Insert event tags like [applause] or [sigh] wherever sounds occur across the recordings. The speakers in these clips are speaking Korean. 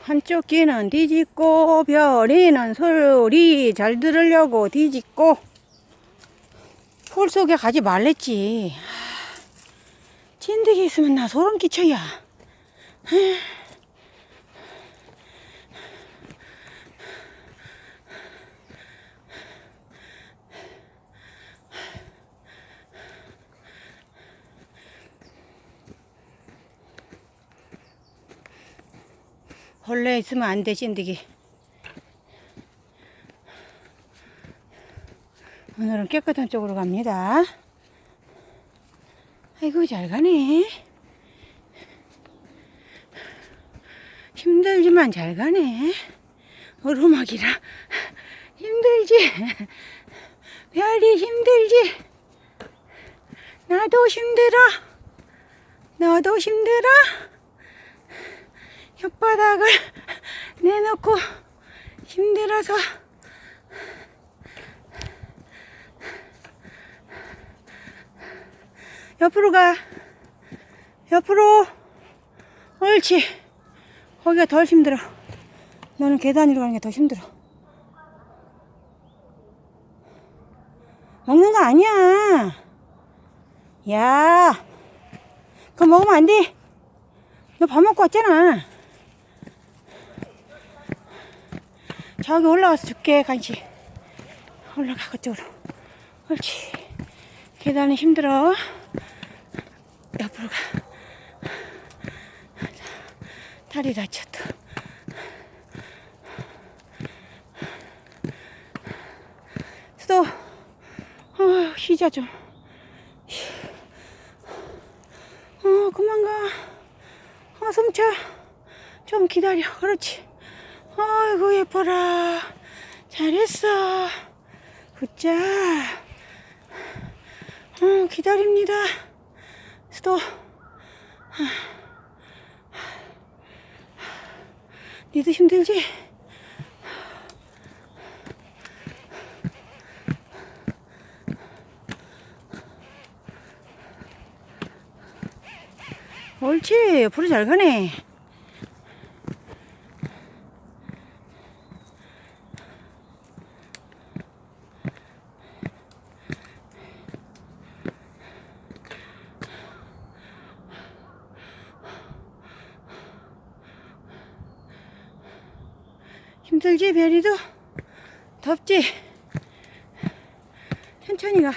한쪽 귀는 뒤집고 별이는 소리 잘 들으려고 뒤집고 풀 속에 가지 말랬지. 하, 진드기 있으면 나 소름 끼쳐야. 벌레 있으면 안 돼, 찐득이. 오늘은 깨끗한 쪽으로 갑니다. 아이고, 잘 가네. 힘들지만 잘 가네. 오르막이라 힘들지. 별이 힘들지. 나도 힘들어. 너도 힘들어. 혓바닥을 [laughs] 내놓고 힘들어서 옆으로 가. 옆으로. 옳지. 거기가 덜 힘들어. 너는 계단 위로 가는 게 더 힘들어. 먹는 거 아니야. 야. 그거 먹으면 안돼. 너 밥 먹고 왔잖아 저기 올라가서 줄게 간식 올라가 그쪽으로 옳지 계단은 힘들어 옆으로 가 다리 다쳤다 수도 어, 쉬자 좀 어, 그만 가. 어, 숨차. 좀 기다려. 그렇지. 아이고, 예뻐라. 잘했어. 굿자. 어, 기다립니다. 수도. 니도 힘들지? 옳지. 옆으로 잘 가네. 힘들지, 별이도? 덥지? 천천히 가.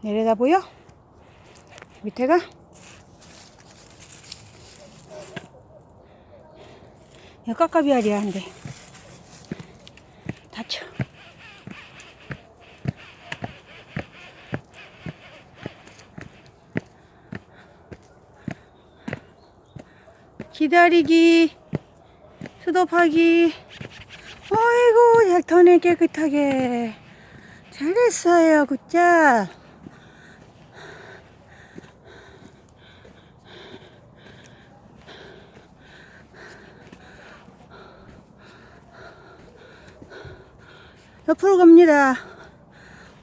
내려다 보여? 밑에가? 야, 깎아비알이야, 한데. 다쳐. 기다리기, 수도파기. 아이고, 잘 터네, 깨끗하게. 잘했어요, 굿자. 옆으로 갑니다.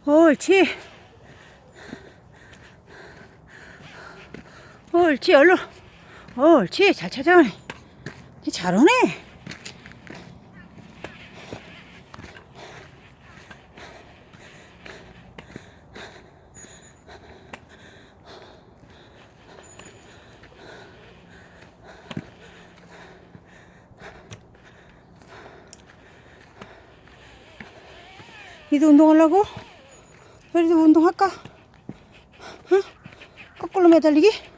옳지. 옳지, 얼른. 옳지, 잘 찾아오네. 잘 오네. 니도 운동하려고? 우리도 운동할까? 응? 거꾸로 매달리기?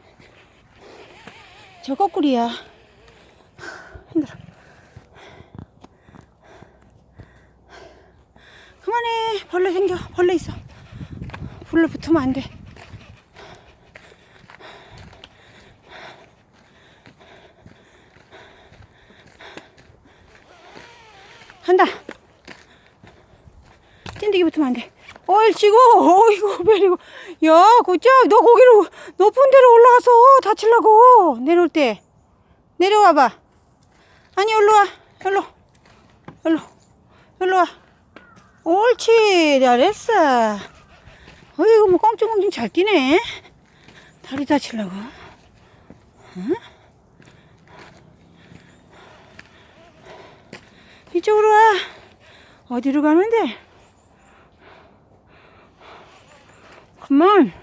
저 거꾸리야. 힘들어. 그만해. 벌레 생겨. 벌레 있어. 벌레 붙으면 안 돼. 한다. 찐득이 붙으면 안 돼. 옳지고, 어이구, 베리고. 야, 고짜, 너 거기로 높은 데로 올라가서 다치려고. 내려올 때. 내려와 봐. 아니, 일로 와. 일로. 일로. 일로 와. 옳지, 잘했어. 어이구, 뭐 껑충껑충 잘 뛰네. 다리 다치려고. 응? 이쪽으로 와. 어디로 가는데? 그만.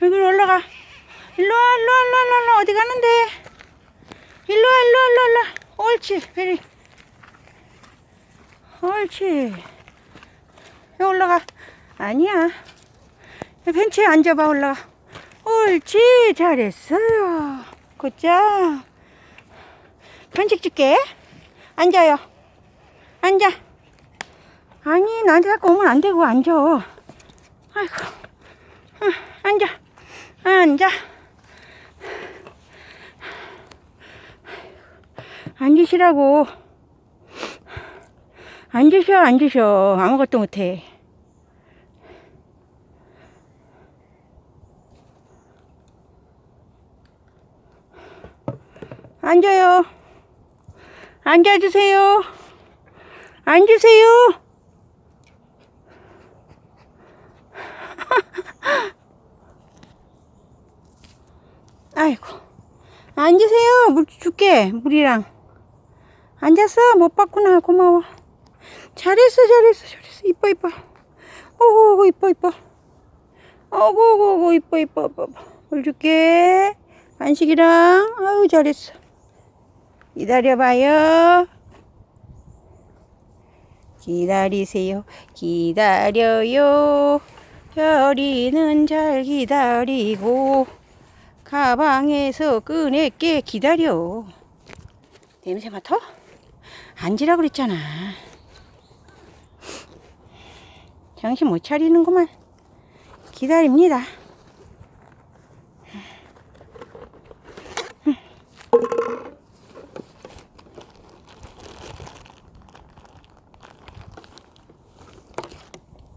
여기로 올라가. 일로 와, 일로 와, 일로 와, 일로 와. 어디 가는데? 일로 와, 일로 와, 일로 와, 일로 와. 옳지, 베리. 옳지. 여기 올라가. 아니야. 벤치에 앉아봐, 올라가. 옳지, 잘했어요. 굿자. 편식 줄게. 앉아요. 앉아. 아니, 나한테 자꾸 오면 안 되고, 앉아. 아이고. 응, 앉아. 앉아. 앉으시라고. 앉으셔, 앉으셔. 아무것도 못해. 앉아요. 앉아주세요. 앉으세요. [laughs] 아이고. 앉으세요. 물 줄게. 물이랑. 앉았어. 못 봤구나. 고마워. 잘했어, 잘했어, 잘했어. 이뻐, 이뻐. 오고, 이뻐, 이뻐. 오고, 오고, 오고, 이뻐, 이뻐, 이뻐. 이뻐. 물 줄게. 간식이랑. 아유, 잘했어. 기다려봐요. 기다리세요. 기다려요. 별이는 잘 기다리고 가방에서 꺼낼게 기다려. 냄새 맡아? 앉으라 그랬잖아. 정신 못 차리는구만. 기다립니다.